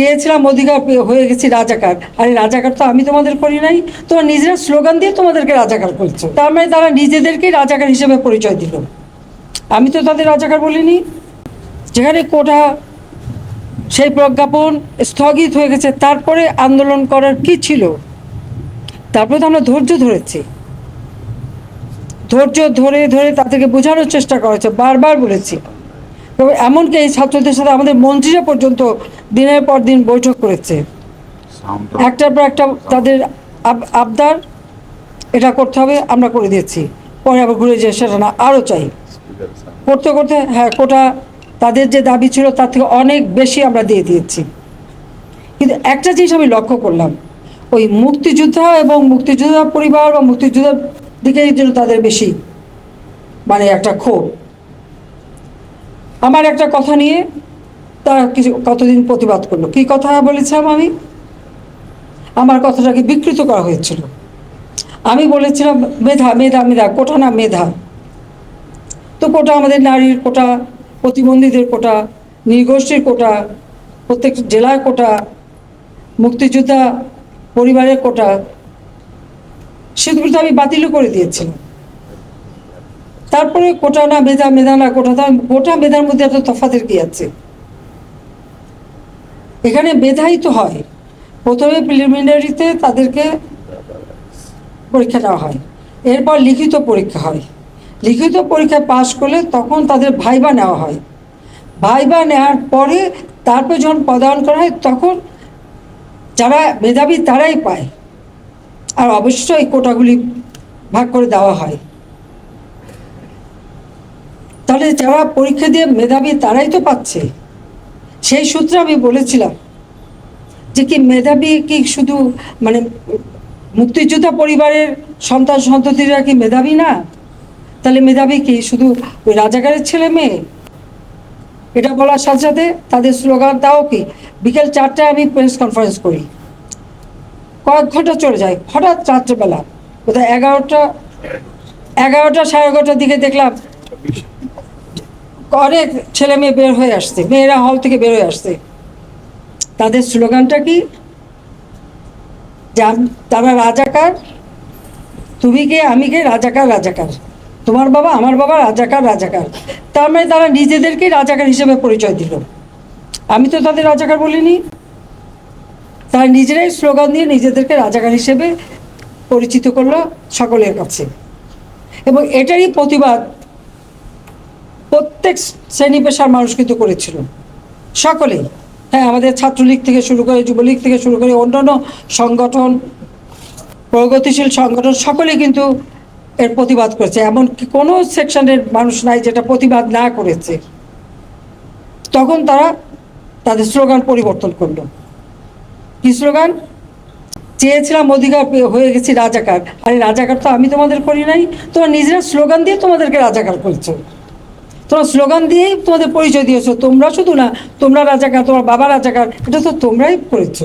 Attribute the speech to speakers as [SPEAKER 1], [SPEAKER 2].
[SPEAKER 1] চেয়েছিলাম অধিকার হয়ে গেছি রাজাকার। আরে রাজাকার তো আমি তোমাদের করি নাই। তোমার নিজেরা স্লোগান দিয়ে তোমাদেরকে রাজাকার করছ। তার মানে তারা নিজেদেরকেই রাজাকার হিসেবে পরিচয় দিল। আমি তো তাদের রাজাকার বলিনি। যেখানে কোটা, সেই প্রজ্ঞাপন স্থগিত হয়ে গেছে। তারপরে আন্দোলন করার কি ছিল? তারপরে তো আমরা ধৈর্য ধরেছি। ধৈর্য ধরে ধরে তাদেরকে বোঝানোর চেষ্টা করা হয়েছে বারবার বলেছি। এমনকি এই ছাত্রদের সাথে আমাদের মন্ত্রীরা পর্যন্ত দিনের পর দিন বৈঠক করেছে। একটার পর একটা তাদের আব- আবদার এটা করতে হবে আমরা করে দিয়েছি। পরে আবার ঘুরে যে সেটা না আরও চাই। করতে করতে হ্যাঁ কোটা তাদের যে দাবি ছিল তার থেকে অনেক বেশি আমরা দিয়ে দিয়েছি। কিন্তু একটা জিনিস আমি লক্ষ্য করলাম ওই মুক্তিযোদ্ধা এবং মুক্তিযোদ্ধা পরিবার বা মুক্তিযোদ্ধার দিকে জন্য তাদের বেশি মানে একটা ক্ষোভ। আমার একটা কথা নিয়ে তারা কিছু কতদিন প্রতিবাদ করল? কি কথা বলেছিলাম আমি? আমার কথাটাকে বিকৃত করা হয়েছিল। আমি বলেছিলাম, মেধা মেধা মেধা, কোটা না মেধা। তো কোটা আমাদের নারীর কোটা, প্রতিবন্ধীদের কোটা নৃগোষ্ঠীর কোটা, প্রত্যেক জেলার কোটা, মুক্তিযোদ্ধা পরিবারের কোটা, সেগুলো তো আমি বাতিলও করে দিয়েছিলাম। তারপরে কোটা না মেধা মেধা না কোটা কোটা মেধার মধ্যে এত তফাতের কি আছে? এখানে মেধাই তো হয়। প্রথমে প্রিলিমিনারিতে তাদেরকে পরীক্ষা নেওয়া হয়। এরপর লিখিত পরীক্ষা হয়। লিখিত পরীক্ষায় পাশ করলে তখন তাদের ভাইবা নেওয়া হয়। ভাইবা নেওয়ার পরে তারপর যখন পদায়ন করা হয়, তখন যারা মেধাবী তারাই পায়। আর অবশ্যই কোটাগুলি ভাগ করে দেওয়া হয়। তাহলে যারা পরীক্ষা দিয়ে মেধাবী তারাই তো পাচ্ছে। সেই সূত্রে আমি বলেছিলাম যে কি মেধাবী কি শুধু মানে মুক্তিযোদ্ধা পরিবারের সন্তান সন্ততিরা কি মেধাবী না? তাহলে মেধাবী কি শুধু ওই রাজাকারের ছেলে মেয়ে? এটা বলার সাথে সাথে তাদের স্লোগান তাও কি, বিকেল চারটায় আমি প্রেস কনফারেন্স করি। কয়েক ঘণ্টা চলে যায়, হঠাৎ রাত্রেবেলা কোথায় এগারোটা এগারোটা সাড়ে এগারোটার দিকে দেখলাম অনেক ছেলে মেয়ে বের হয়ে আসছে, মেয়েরা হল থেকে বের হয়ে আসছে। তাদের স্লোগানটা কি? তারা রাজাকার, তুমি কে, আমি কে? রাজাকার রাজাকার। তোমার বাবা, আমার বাবা রাজাকার রাজাকার। তার মানে তারা নিজেদেরকেই রাজাকার হিসেবে পরিচয় দিল। আমি তো তাদের রাজাকার বলিনি। তারা নিজেরাই স্লোগান দিয়ে নিজেদেরকে রাজাকার হিসেবে পরিচিত করল সকলের কাছে। এবং এটারই প্রতিবাদ প্রত্যেক শ্রেণি পেশার মানুষ কিন্তু করেছিল। সকলেই। হ্যাঁ আমাদের ছাত্রলীগ থেকে শুরু করে, যুবলীগ থেকে শুরু করে, অন্যান্য সংগঠন, প্রগতিশীল সংগঠন, সকলেই কিন্তু এর প্রতিবাদ করেছে। এমন কি কোনো সেকশনের মানুষ নাই যেটা প্রতিবাদ না করেছে। তখন তারা তাদের স্লোগান পরিবর্তন করল। কি স্লোগান? চেয়েছিলাম অধিকার হয়ে গেছি রাজাকার। আরে, রাজাকার তো আমি তোমাদের করি নাই। তোমরা নিজেরা স্লোগান দিয়ে তোমাদেরকে রাজাকার করছ। তোমরা স্লোগান দিয়েই তোমাদের পরিচয় দিয়েছ। তোমরা শুধু না, তোমরা রাজাকার, তোমার বাবা রাজাকার, এটা তো তোমরাই করেছ।